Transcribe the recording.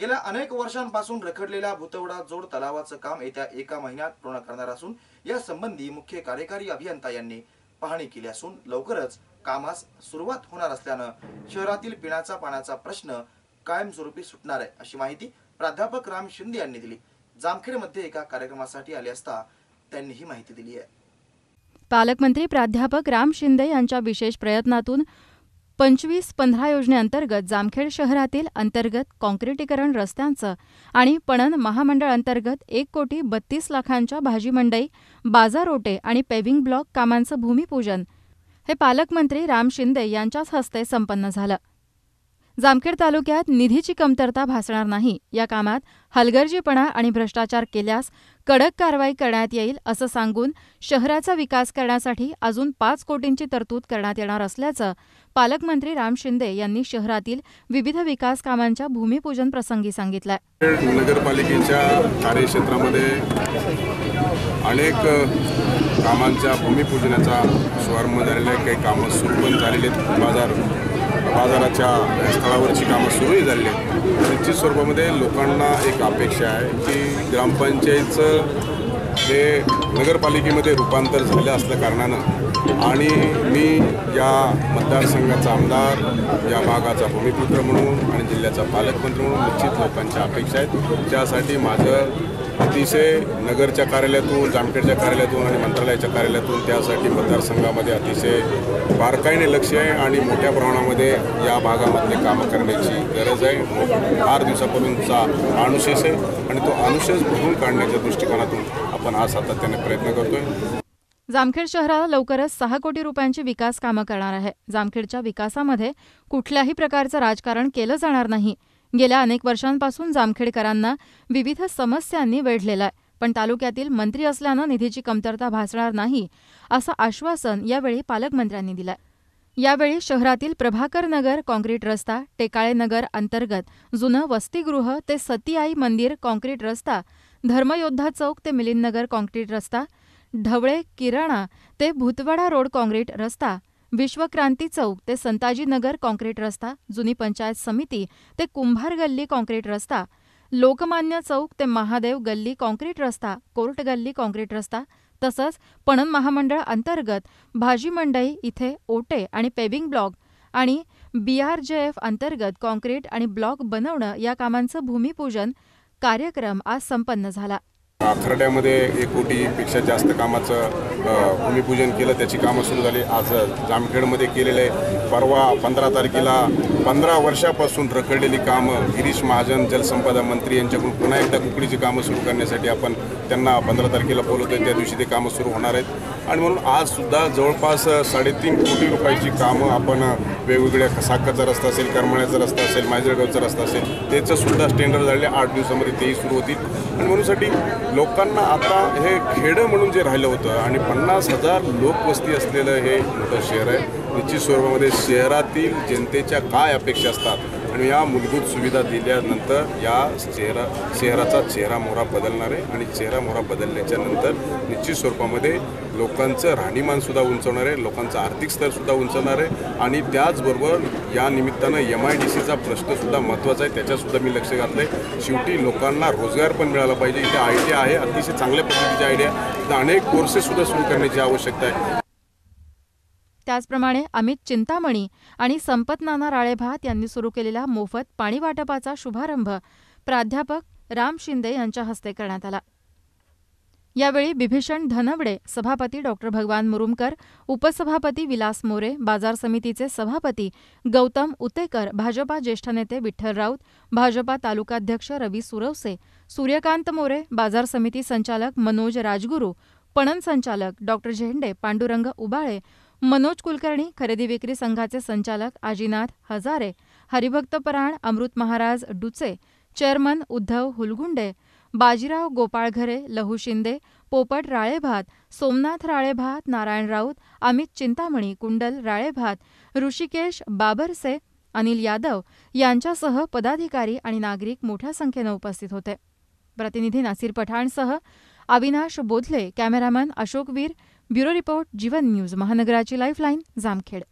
गेल्या अनेक वर्षांपासून रखडलेल्या भुतवडा जोड तलावाचं काम येत्या एका महिन्यात पूर्ण करणार असून या संबंधी मुख्य कार्यकारी अभियंता यांनी पाहणी केली असून लवकरच कामास सुरुवात होणार असल्यानं शहरातील पिण्याचा पाण्याचा प्रश्न कायमस्वरूपी सुटणार आहे अशी माहिती प्राध्यापक राम शिंदे यांनी दिली. जामखेडमध्ये एका कार्यक्रमासाठी आले असता त्यांनी ही माहिती दिली आहे. पालकमंत्री प्राध्यापक राम शिंदे यांच्या विशेष प्रयत्नातून पंचवीस पंधरा योजनेअंतर्गत जामखेड शहरातील अंतर्गत काँक्रिटीकरण रस्त्यांचं आणि पणन महामंडळ अंतर्गत एक कोटी बत्तीस लाखांच्या भाजी मंडई बाजारोटे आणि पेव्हिंग ब्लॉक कामांचं भूमिपूजन हे पालकमंत्री राम शिंदे यांच्याच हस्ते संपन्न झालं. जामखेड तालुक्यात निधीची कमतरता भासणार नाही. या कामात हलगर्जीपणा आणि भ्रष्टाचार केल्यास कडक कारवाई करण्यात येईल असं सांगून शहराचा विकास करण्यासाठी अजून पाच कोटींची तरतूद करण्यात येणार असल्याचं पालकमंत्री राम शिंदे यांनी शहरातील विविध विकास कामांच्या भूमिपूजन प्रसंगी सांगितलंय. नगरपालिकेच्या कार्यक्षेत्रामध्ये अनेक कामांच्या भूमिपूजनाचा शुभारंभ झालेला आहे. काही कामं सुरू पण झालेली आहेत. बाजार बाजाराच्या स्थळावरची कामं सुरूही झालेली आहेत निश्चित स्वरूपामध्ये लोकांना एक अपेक्षा आहे की ग्रामपंचायतचं हे नगरपालिकेमध्ये रूपांतर झालं असल्या कारणानं आणि मी या मतदारसंघाचा आमदार या भागाचा भूमिपुत्र म्हणून आणि जिल्ह्याचा पालकमंत्री म्हणून निश्चित लोकांच्या अपेक्षा आहेत. त्यासाठी माझं अतिशय नगरच्या कार्यालयातून जामखेडच्या कार्यालयातून आणि मंत्रालयाच्या कार्यालयातून त्यासाठी मतदारसंघामध्ये अतिशय बारकाईने लक्ष आहे आणि मोठ्या प्रमाणामध्ये या भागामधले कामं करण्याची गरज आहे. फार दिवसापर्यंतचा अनुशेष आहे आणि तो अनुशेष भरून काढण्याच्या दृष्टिकोनातून आपण आज सातत्याने प्रयत्न करतो आहे जामखेड शहराला लवकरच सहा कोटी रुपयांची विकास कामं करणार आहे. जामखेडच्या विकासामध्ये कुठल्याही प्रकारचं राजकारण केलं जाणार नाही. गेल्या अनेक वर्षांपासून जामखेडकरांना विविध समस्यांनी वेढलेलं आहे. पण तालुक्यातील मंत्री असल्यानं निधीची कमतरता भासणार नाही असं आश्वासन यावेळी पालकमंत्र्यांनी दिलं यावेळी शहरातील प्रभाकर नगर काँक्रीट रस्ता टेकाळे नगर अंतर्गत जुनं वसतिगृह ते सती आई मंदिर काँक्रीट रस्ता धर्मयोद्धा चौक ते मिलिंदनगर काँक्रीट रस्ता ढवळे किराणा ते भूतवाडा रोड काँक्रीट रस्ता विश्वक्रांती चौक ते संताजीनगर काँक्रीट रस्ता जुनी पंचायत समिती ते कुंभार गल्ली काँक्रीट रस्ता लोकमान्य चौक ते महादेव गल्ली काँक्रीट रस्ता कोर्ट गल्ली काँक्रीट रस्ता तसंच पणन महामंडळ अंतर्गत भाजी मंडई इथे ओटे आणि पेविंग ब्लॉक आणि बीआरजेएफ अंतर्गत काँक्रीट आणि ब्लॉक बनवणं या कामांचं भूमिपूजन कार्यक्रम आज संपन्न झाला. खरड्यामध्ये एक कोटीपेक्षा जास्त कामाचं भूमिपूजन केलं त्याची कामं सुरू झाली. आज जामखेडमध्ये केलेलं आहे परवा पंधरा तारखेला पंधरा वर्षापासून रखडलेली कामं गिरीश महाजन जलसंपदा मंत्री यांच्याकडून पुन्हा एकदा कुकडीची कामं सुरू करण्यासाठी आपण त्यांना पंधरा तारखेला बोलवतो त्या दिवशी ते कामं सुरू होणार आहेत. आणि म्हणून आजसुद्धा जवळपास साडेतीन कोटी रुपयाची कामं आपण वेगवेगळ्या साखरचा रस्ता असेल करमाळ्याचा रस्ता असेल मायजळगावचा रस्ता असेल त्याचंसुद्धा स्टँडर्ड झाले आठ दिवसामध्ये तेही सुरू होतील. आणि म्हणूनसाठी लोकांना आता हे खेडं म्हणून जे राहिलं होतं आणि पन्नास हजार लोकवस्ती असलेलं हे मोठं शहर आहे. निश्चित स्वरूपामध्ये शहरातील जनतेच्या काय अपेक्षा असतात? आणि या मूलभूत सुविधा दिल्यानंतर या चेहरा शहराचा चेहरा मोहरा बदलणार आहे आणि चेहरा मोहरा बदलल्याच्या नंतर निश्चित स्वरूपामध्ये लोकांचं राहणीमानसुद्धा उंचवणार आहे लोकांचं आर्थिक स्तरसुद्धा उंचवणार आहे आणि त्याचबरोबर या निमित्तानं एम आय डी सीचा प्रश्नसुद्धा महत्त्वाचा आहे. त्याच्यातसुद्धा मी लक्ष घातलं आहे शेवटी लोकांना रोजगार पण मिळाला पाहिजे. इथे आयडिया आहे अतिशय चांगल्या पद्धतीची आयडिया इथं अनेक कोर्सेससुद्धा सुरू करण्याची आवश्यकता आहे. त्याचप्रमाणे अमित चिंतामणी आणि संपत नाना राळेभात यांनी सुरू केलेला मोफत पाणी वाटपाचा शुभारंभ प्राध्यापक राम शिंदे यांच्या हस्ते करण्यात आला. यावेळी बिभीषण धनवडे सभापती डॉक्टर भगवान मुरुमकर उपसभापती विलास मोरे बाजार समितीचे सभापती गौतम उतेकर भाजपा ज्येष्ठ नेते विठ्ठल राऊत भाजपा तालुकाध्यक्ष रवी सुरवसे सूर्यकांत मोरे बाजार समिती संचालक मनोज राजगुरू पणन संचालक डॉक्टर झेंडे पांडुरंग उबाळे मनोज कुलकर्णी खरेदी विक्री संघाचे संचालक आजीनाथ हजारे हरिभक्त पराण अमृत महाराज डुचे चेअरमन उद्धव हुलगुंडे बाजीराव गोपाळघरे लहू शिंदे पोपट राळेभात सोमनाथ राळेभात नारायण राऊत अमित चिंतामणी कुंडल राळेभात ऋषिकेश बाबरसे अनिल यादव यांच्यासह पदाधिकारी आणि नागरिक मोठ्या संख्येनं उपस्थित होते. प्रतिनिधी Nasir पठाणसह Avinash Bodhale cameraman Ashokveer bureau report Jeevan news महानगराची lifeline Jamkhed.